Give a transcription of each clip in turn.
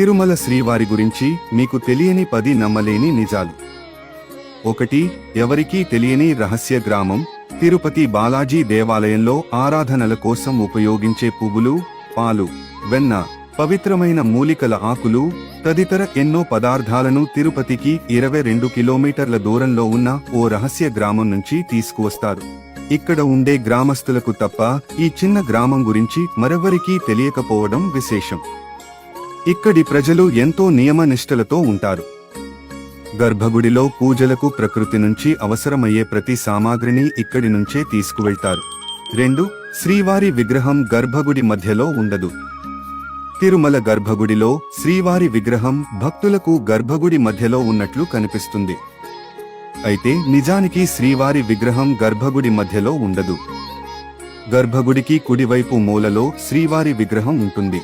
తిరుమల శ్రీవారి గురించి మీకు తెలియని పది నమ్మలేని నిజాలు. ఒకటి ఎవరికీ తెలియని రహస్య గ్రామం తిరుపతి బాలాజీ దేవాలయంలో ఆరాధనల కోసం ఉపయోగించే పువ్వులు పాలు వెన్న పవిత్రమైన మూలికల ఆకులు తదితర ఎన్నో పదార్థాలను తిరుపతికి ఇరవై రెండు కిలోమీటర్ల దూరంలో ఉన్న ఓ రహస్య గ్రామం నుంచి తీసుకువస్తారు. ఇక్కడ ఉండే గ్రామస్తులకు తప్ప ఈ చిన్న గ్రామం గురించి మరెవరికీ తెలియకపోవడం విశేషం. ఇక్కడి ప్రజలు ఎంతో నియమనిష్టలతో ఉంటారు. గర్భగుడిలో పూజలకు ప్రకృతి నుంచి అవసరమయ్యే ప్రతి సామాగ్రిని ఇక్కడి నుంచే తీసుకువెళ్తారు. రెండు శ్రీవారి విగ్రహం గర్భగుడి మధ్యలో ఉండదు. తిరుమల గర్భగుడిలో శ్రీవారి విగ్రహం భక్తులకు గర్భగుడి మధ్యలో ఉన్నట్లు కనిపిస్తుంది. అయితే నిజానికి శ్రీవారి విగ్రహం గర్భగుడి మధ్యలో ఉండదు. గర్భగుడికి కుడివైపు మూలలో శ్రీవారి విగ్రహం ఉంటుంది.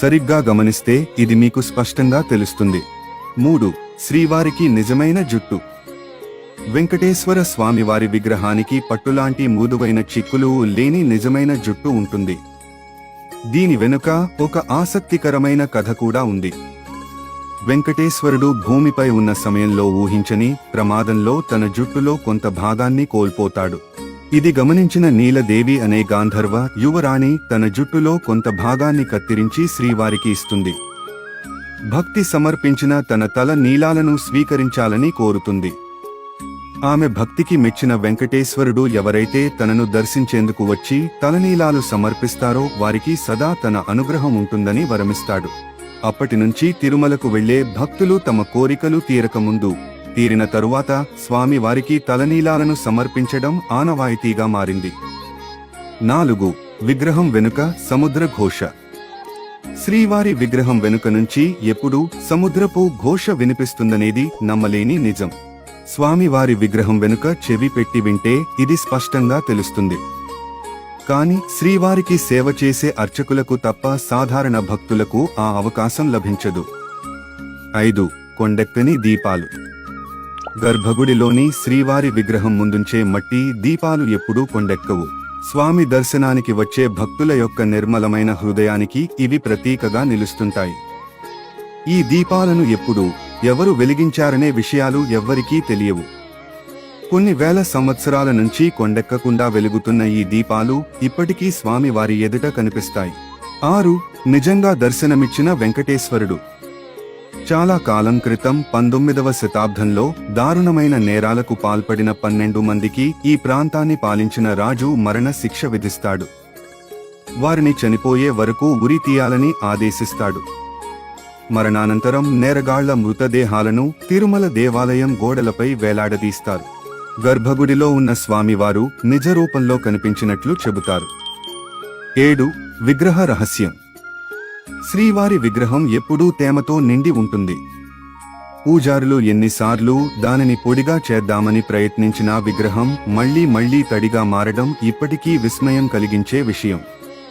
సరిగ్గా గమనిస్తే ఇది మీకు స్పష్టంగా తెలుస్తుంది. మూడు శ్రీవారికి నిజమైన జుట్టు. వెంకటేశ్వర స్వామివారి విగ్రహానికి పట్టులాంటి మూదువైన చిక్కులు లేని నిజమైన జుట్టు ఉంటుంది. దీని వెనుక ఒక ఆసక్తికరమైన కథ కూడా ఉంది. వెంకటేశ్వరుడు భూమిపై ఉన్న సమయంలో ఊహించని ప్రమాదంలో తన జుట్టులో కొంత భాగాన్ని కోల్పోతాడు. ఇది గమనించిన నీలదేవి అనే గాంధర్వ యువరాణి తన జుట్టులో కొంత భాగాన్ని కత్తిరించి శ్రీవారికి ఇస్తుంది. భక్తి సమర్పించిన తన తల నీలాలను స్వీకరించాలని కోరుతుంది. ఆమె భక్తికి మెచ్చిన వెంకటేశ్వరుడు ఎవరైతే తనను దర్శించేందుకు వచ్చి తలనీలాలు సమర్పిస్తారో వారికి సదా తన అనుగ్రహం ఉంటుందని వరమిస్తాడు. అప్పటి నుంచి తిరుమలకు వెళ్ళే భక్తులు తమ కోరికలు తీరకముందు తీరిన తరువాత స్వామి వారికి తలనీలాలను సమర్పించడం ఆనవాయితీగా మారింది. నాలుగు విగ్రహం వెనుక సముద్ర ఘోష. శ్రీవారి విగ్రహం వెనుక నుంచి ఎప్పుడూ సముద్రపు ఘోష వినిపిస్తుందనేది నమ్మలేని నిజం. స్వామివారి విగ్రహం వెనుక చెవి పెట్టి వింటే ఇది స్పష్టంగా తెలుస్తుంది. కాని శ్రీవారికి సేవ చేసే అర్చకులకు తప్ప సాధారణ భక్తులకు ఆ అవకాశం లభించదు. ఐదు కొండెక్కని దీపాలు. గర్భగుడిలోని శ్రీవారి విగ్రహం ముందుంచే మట్టి దీపాలు ఎప్పుడూ కొండెక్కవు. స్వామి దర్శనానికి వచ్చే భక్తుల యొక్క నిర్మలమైన హృదయానికి ఇవి ప్రతీకగా నిలుస్తుంటాయి. ఈ దీపాలను ఎప్పుడు ఎవరు వెలిగించారనే విషయాలు ఎవ్వరికీ తెలియవు. కొన్ని వేల సంవత్సరాల నుంచి కొండెక్కకుండా వెలుగుతున్న ఈ దీపాలు ఇప్పటికీ స్వామి వారి ఎదుట కనిపిస్తాయి. ఆరు నిజంగా దర్శనమిచ్చిన వెంకటేశ్వరుడు. చాలా కాలం క్రితం పంతొమ్మిదవ శతాబ్దంలో దారుణమైన నేరాలకు పాల్పడిన పన్నెండు మందికి ఈ ప్రాంతాన్ని పాలించిన రాజు మరణ శిక్ష విధిస్తాడు. వారిని చనిపోయే వరకు ఉరి తీయాలని ఆదేశిస్తాడు. మరణానంతరం నేరగాళ్ళ మృతదేహాలను తిరుమల దేవాలయం గోడలపై వేలాడదీస్తారు. గర్భగుడిలో ఉన్న స్వామివారు నిజ రూపంలో కనిపించినట్లు చెబుతారు. ఏడు విగ్రహ రహస్యం. శ్రీవారి విగ్రహం ఎప్పుడూ తేమతో నిండి ఉంటుంది. పూజారులు ఎన్నిసార్లు దానిని పొడిగా చేద్దామని ప్రయత్నించినా విగ్రహం మళ్ళీ మళ్ళీ తడిగా మారడం ఇప్పటికీ విస్మయం కలిగించే విషయం.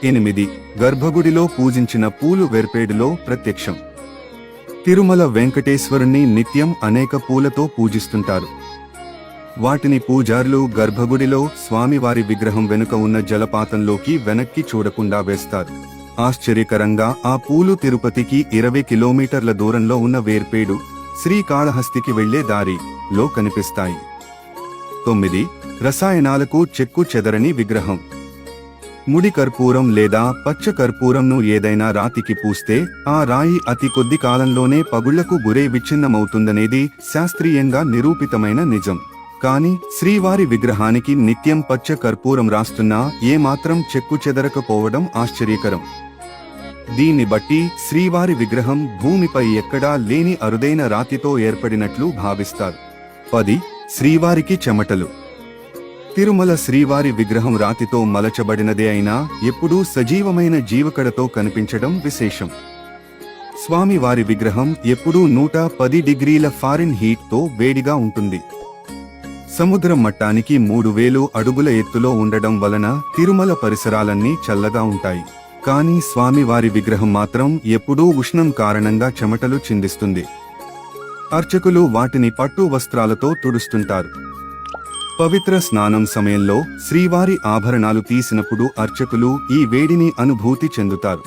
ఎనిమిది. గర్భగుడిలో పూజించిన పూలు వెర్పేడులో ప్రత్యక్షం. తిరుమల వెంకటేశ్వరుణ్ణి నిత్యం అనేక పూలతో పూజిస్తుంటారు. వాటిని పూజారులు గర్భగుడిలో స్వామివారి విగ్రహం వెనుక ఉన్న జలపాతంలోకి వెనక్కి చూడకుండా వేస్తారు. ఆశ్చర్యకరంగా ఆ పూలు తిరుపతికి ఇరవై కిలోమీటర్ల దూరంలో ఉన్న వేర్పేడు శ్రీకాళహస్తికి వెళ్ళే దారిలో కనిపిస్తాయి. తొమ్మిది రసాయనాలకు చెక్కు చెదరని విగ్రహం. ముడి కర్పూరం లేదా పచ్చ కర్పూరంను ఏదైనా రాతికి పూస్తే ఆ రాయి అతి కొద్ది కాలంలోనే పగుళ్ళకు గురే విచ్ఛిన్నమవుతుందనేది శాస్త్రీయంగా నిరూపితమైన నిజం. కాని శ్రీవారి విగ్రహానికి నిత్యం పచ్చ కర్పూరం రాస్తున్నా ఏమాత్రం చెక్కు చెదరకపోవడం ఆశ్చర్యకరం. దీన్ని బట్టి శ్రీవారి విగ్రహం భూమిపై ఎక్కడా లేని అరుదైన రాతితో ఏర్పడినట్లు భావిస్తారు. పది శ్రీవారికి చెమటలు. తిరుమల శ్రీవారి విగ్రహం రాతితో మలచబడినదే అయినా ఎప్పుడూ సజీవమైన జీవకడతో కనిపించడం విశేషం. స్వామివారి విగ్రహం ఎప్పుడూ నూట పది డిగ్రీల ఫారిన్ హీట్తో వేడిగా ఉంటుంది. సముద్రం మట్టానికి మూడు వేలు అడుగుల ఎత్తులో ఉండడం వలన తిరుమల పరిసరాలన్నీ చల్లగా ఉంటాయి. కానీ స్వామివారి విగ్రహం మాత్రం ఎప్పుడూ ఉష్ణం కారణంగా చెమటలు చిందిస్తుంది. అర్చకులు వాటిని పట్టు వస్త్రాలతో తుడుస్తుంటారు. పవిత్ర స్నానం సమయంలో శ్రీవారి ఆభరణాలు తీసినప్పుడు అర్చకులు ఈ వేడిని అనుభూతి చెందుతారు.